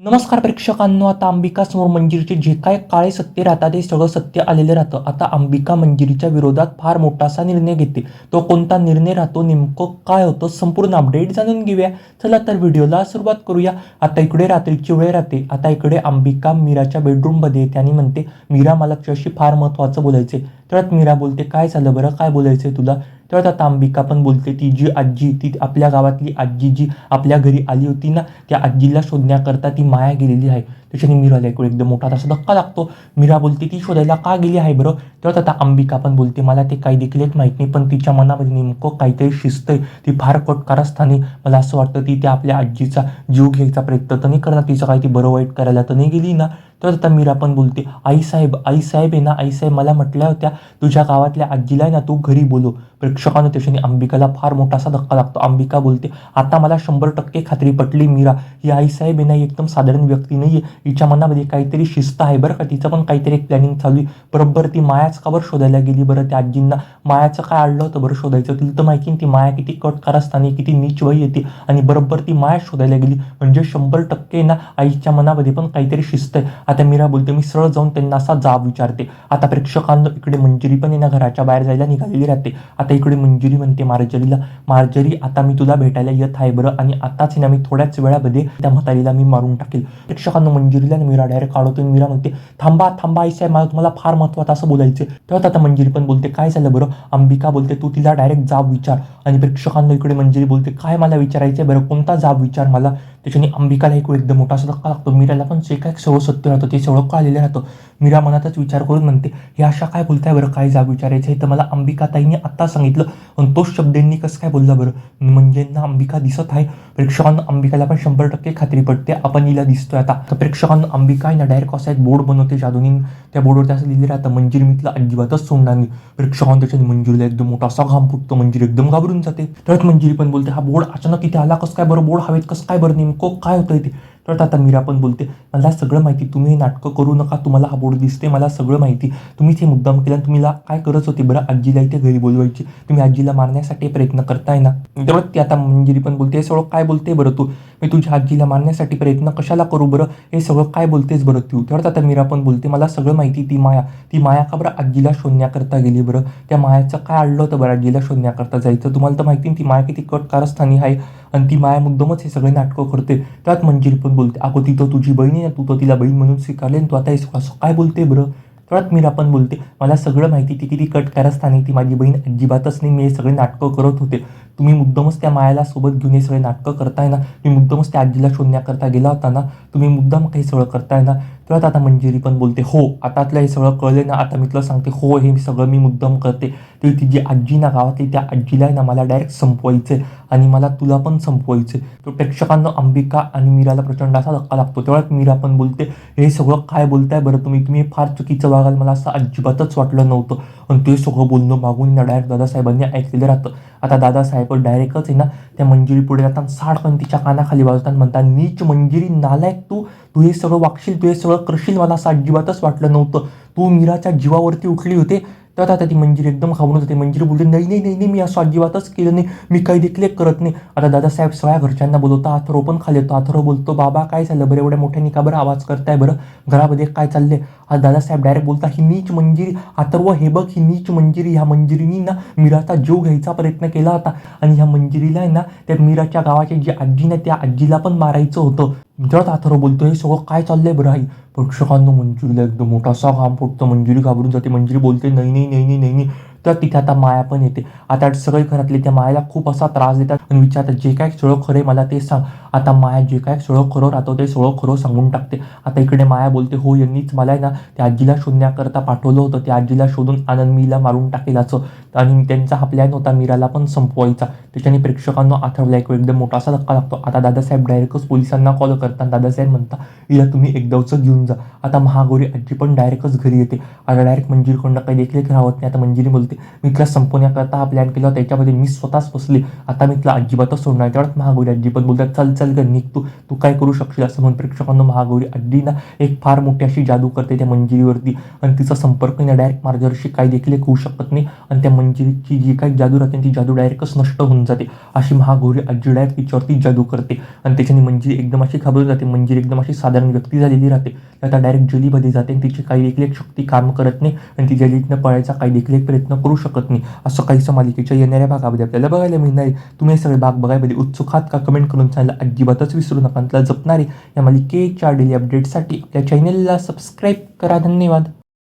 नमस्कार प्रेक्षकांनो आता अंबिका समोर मंजिरीचे जे काय काळे सत्य राहतात ते सगळं सत्य आलेलं राहतं. आता अंबिका मंजिरीच्या विरोधात फार मोठासा निर्णय घेते. तो कोणता निर्णय राहतो नेमकं काय होतं संपूर्ण अपडेट जाणून घेऊया. चला तर व्हिडिओला सुरुवात करूया. आता इकडे रात्रीची वेळ राहते. आता इकडे अंबिका मीराच्या बेडरूममध्ये येते आणि म्हणते मीरा मला तुझ्याशी फार महत्त्वाचं बोलायचे तेव्हा मीरा बोलते काय झालं बरं? काय बोलायचंय तुला? तेव्हा आता तांबिका पण बोलते ती जी आजी ती आपल्या गावातली आजी जी आपल्या घरी आली होती ना त्या आजीला शोधण्याकरता ती माया गेलेली आहे. त्याच्याने मीराला ऐकून एकदम मोठा तसा धक्का लागतो. मीरा बोलते ती शोधायला का गेली आहे बरं? तेव्हा आता अंबिका पण बोलते मला ते काही देखील एक माहीत नाही पण तिच्या मनामध्ये नेमकं काहीतरी शिस्त आहे ती फार कटकारस्थानी मला असं वाटतं ती त्या आपल्या आजीचा जीव घ्यायचा प्रयत्न तर नाही करणार. तिचं काही ती बरं वाईट करायला तर नाही गेली ना? तर आता मीरा पण बोलते आईसाहेब आईसाहेब आहे ना? आईसाहेब मला म्हटल्या होत्या तुझ्या गावातल्या आजीला आहे ना तू घरी बोलो प्रेक्षकानं त्याच्याने अंबिकाला फार मोठा असा धक्का लागतो. अंबिका बोलते आता मला शंभर टक्के खात्री पटली मीरा. ही आईसाहेब आहे ना एकदम साधारण व्यक्ती नाही आहे हिच्या मनामध्ये काहीतरी शिस्त आहे बरं का? तिचं पण काहीतरी एक प्लॅनिंग चालू आहे. बरोबर ती मायाच का बरं शोधायला गेली बरं त्या आजींना. मायाचं काय आणलं होतं बरं शोधायचं? तिला तर माहिती ती माया किती कट असताना किती नीच वय येते आणि बरोबर ती माया शोधायला गेली. म्हणजे शंभर टक्के ना आईच्या मनामध्ये पण काहीतरी शिस्त आहे. आता मीरा बोलते मी सरळ जाऊन त्यांना असा जाब विचारते. आता प्रेक्षकांना इकडे मंजिरी पण आहे ना घराच्या बाहेर जायला निघालेली राहते. आता इकडे मंजिरी म्हणते मार्जरीला. मार्जरी आता मी तुला भेटायला येत आहे बरं. आणि आताच ना मी थोड्याच वेळामध्ये त्या म्हातारीला मी मारून टाकेल. प्रेक्षकांना मंजिरीला आणि मीरा डायरेक्ट काढवतो मीरा म्हणते थांबा थांबा आहे मला तुम्हाला फार महत्वाचं असं बोलायचं तेव्हा आता मंजिरी पण बोलते काय झालं बरं? अंबिका बोलते तू तिला डायरेक्ट जाब विचार. आणि प्रेक्षकांना इकडे मंजिरी बोलते काय मला विचारायचं बरं? कोणता जाब विचार मला? त्याच्याने अंबिकाला एक एकदम मोठा असा धक्का लागतो. मीराला पण जे काय सवळ सत्य राहतं ते सगळं कळलेलं राहतं. मीरा मनातच विचार करून म्हणते हे अशा काय बोलताय बरं? काय जाग विचारायचं हे तर मला अंबिका ताईंनी आत्ता सांगितलं. आणि तोच शब्दांनी कसं काय बोलला बरं? म्हणजे ना अंबिका दिसत आहे. प्रेक्षकांना अंबिकाला पण शंभर टक्के खात्री पडते आपण हिला दिसतोय आता. तर प्रेक्षकांना अंबिका आहे ना डायरेक्ट असा एक बोर्ड बनवते जादूनी. त्या बोर्डवर असं लिहिलं राहतं मंजिर मी तिला अजिबातच सोडणार नाही प्रेक्षकांना त्याच्यात मंजिरीला एकदम मोठा असा घाम फुटतो. मंजिर एकदम घाबरून जाते. तरच मंजिरी पण बोलते हा बोर्ड अचानक इथे आला कसं काय बरं? बोर्ड हवेत कसं काय बरं नेमकं? काय होतं ते? तर आता मीरा पण बोलते मला सगळं माहिती तुम्ही हे नाटकं करू नका तुम्हाला हा बोर्ड दिसते मला सगळं माहिती. तुम्हीच हे मुद्दाम केला आणि तुम्हीला काय करत होते बरं? आजीला इथे घरी बोलवायची. तुम्ही आजीला मारण्यासाठी प्रयत्न करताय ना? तेवढं ती आता मंजिरी पण बोलते हे सगळं काय बोलते बरं तू? मी तुझ्या आजीला मारण्यासाठी प्रयत्न कशाला करू बरं? हे सगळं काय बोलतेस बरं तू? तेव्हा आता मीरा पण बोलते मला सगळं माहिती ती माया. ती माया का बरं आजीला शोधण्याकरता गेली बरं? त्या मायाचं काय आणलं होतं बरं आजीला शोधण्याकरता जायचं? तुम्हाला तर माहिती नाही ती माया किती कट कारस्थानी आहे. आणि ती माया मुद्दमच हे सगळे नाटकं करते. त्यात मंजिरी पण बोलते अगो ती तर तुझी बहीण आहे ना तू तर तिला बहीण म्हणून स्वीकारले तू आता असं काय बोलते बरं? तेव्हाच मीरा पण बोलते मला सगळं माहिती ती किती कटकारस्थानी ती माझी बहीण अजिबातच नाही मी हे सगळे नाटकं करत होते. तुम्ही मुद्दामच त्या मायाला सोबत घेऊन हे सगळे नाटकं करताय ना तुम्ही मुद्दामच त्या आजीला शोधण्याकरता गेला होता ना तुम्ही मुद्दाम काही सगळं करताय ना तेव्हा आता मंजिरी पण बोलते हो आतातलं हे सगळं कळले ना आता मी तुला सांगते हो हे सगळं मी मुद्दाम करते ती ती जी आजी ना गावातली त्या आजीला आहे ना मला डायरेक्ट संपवायचं आणि मला तुला पण संपवायचं. तो प्रेक्षकांना अंबिका आणि मीराला प्रचंड असा धक्का लागतो. तेव्हाच मीरा पण बोलते हे सगळं काय बोलताय बरं तुम्ही? तुम्ही फार चुकीचं वागाल मला असं अजिबातच वाटलं नव्हतं. आणि ते सगळं बोलणं मागून ना डायरेक्ट दादासाहेबांनी ऐकलेलं राहतं. आता दादासाहेब डायरेक्टच आहे ना त्या मंजिरी पुढे जातात साडकन तिच्या कानाखाली वाजवतात म्हणतात नीच मंजिरी नालायक तू तू हे सगळं वागशील तू हे सगळं करशील मला असं अजिबातच वाटलं नव्हतं. तू मीराच्या जीवावरती उठली होते तर आता ती मंजिरी एकदम खाऊन होते मंजिरी बोलली नाही नाही नाही नाही मी असं अजिबातच केलं नाही. मी काही देखील करत नाही. आता दादासाहेब सगळ्या घरच्यांना बोलवतो आथरो पण खाली येतो. आथरो बोलतो बाबा काय झालं बरं एवढ्या मोठ्याने का बरं आवाज करताय बरं. घरामध्ये काय चाललंय? आज दादासाहेब डायरेक्ट बोलता ही नीच मंजिरी अथर्व हे बघ ही नीच मंजिरी ह्या मंजिरीनी ना मीराचा जीव घ्यायचा प्रयत्न केला होता. आणि ह्या मंजिरीला आहे ना त्या मीराच्या गावाची जी आजी ना त्या आजीला पण मारायचं होतं. तेव्हा अथर्व बोलतो हे सगळं काय चाललंय बरं आई प्रेक्षकांना मंजुरीला एकदम मोठासा काम घाम मंजुरी घाबरून जाते मंजुरी बोलते नाही नाही नाही नाही नाही नाही तर तिथे आता माया पण येते. आता सगळे घरातले त्या मायाला खूप असा त्रास देतात आणि विचारतात जे काय सगळं खरं आहे मला ते सांग. आता माया जे काय सगळं खरं राहतो ते सगळं खरं सांगून टाकते. आता इकडे माया बोलते हो यांनीच मला आहे ना त्या आजीला शोधण्याकरता पाठवलं होतं. त्या आजीला शोधून आनंद मीला मारून टाकेल असं. आणि त्यांचा हा प्लॅन होता मीराला पण संपवायचा. त्याच्याने प्रेक्षकांना आठवला एक एकदम मोठा असा धक्का लागतो. आता दादासाहेब डायरेक्टच पोलिसांना कॉल करतात दादासाहेब म्हणता हिला तुम्ही एकदावचं घेऊन जा. आता महागौरी आजी पण डायरेक्टच घरी येते. आता डायरेक्ट मंजिरीकडनं काही देखील राहत नाही. आता मंजिरी बोलते मी तिला संपवण्याकरता हा प्लॅन केला होता. त्याच्यामध्ये मी स्वतःच फसले. आता मी तिला अजिबातच सोडणार तेवढ्यात महागौरी अजिबात बोलतात चल चल ग निघतो तू. काय करू शकशील? असं म्हणून प्रेक्षकांना महागौरी अड्डीना ना एक फार मोठी अशी जादू करते त्या मंजिरीवरती. आणि तिचा संपर्क ना डायरेक्ट मार्गदर्शी काही देखील एक होऊ शकत नाही. आणि त्या मंजिरीची जी काही जादू राहते ती जादू डायरेक्टच नष्ट होऊन जाते. अशी महागौरी आजी डायरेक्ट तिच्यावरती जादू करते. आणि त्याच्याने मंजिरी एकदम अशी घाबरून जाते. मंजिरी एकदम अशी साधारण व्यक्ती झालेली राहते. आता डायरेक्ट जलीमध्ये जाते आणि तिची काही देखील एक शक्ती काम करत नाही. आणि ती जलीतनं पळायचा काही देखील एक प्रयत्न करू शकत नाही. असं काहीसं मालिकेच्या येणाऱ्या भागामध्ये आपल्याला बघायला मिळणार आहे. तुम्ही हे सगळे भाग बघायमध्ये उत्सुक आहात का? कमेंट करून सांगायला अजिबातच विसरू नका. त्याला जपणारे या मालिकेच्या डेली अपडेटसाठी आपल्या चॅनलला सबस्क्राईब करा. धन्यवाद.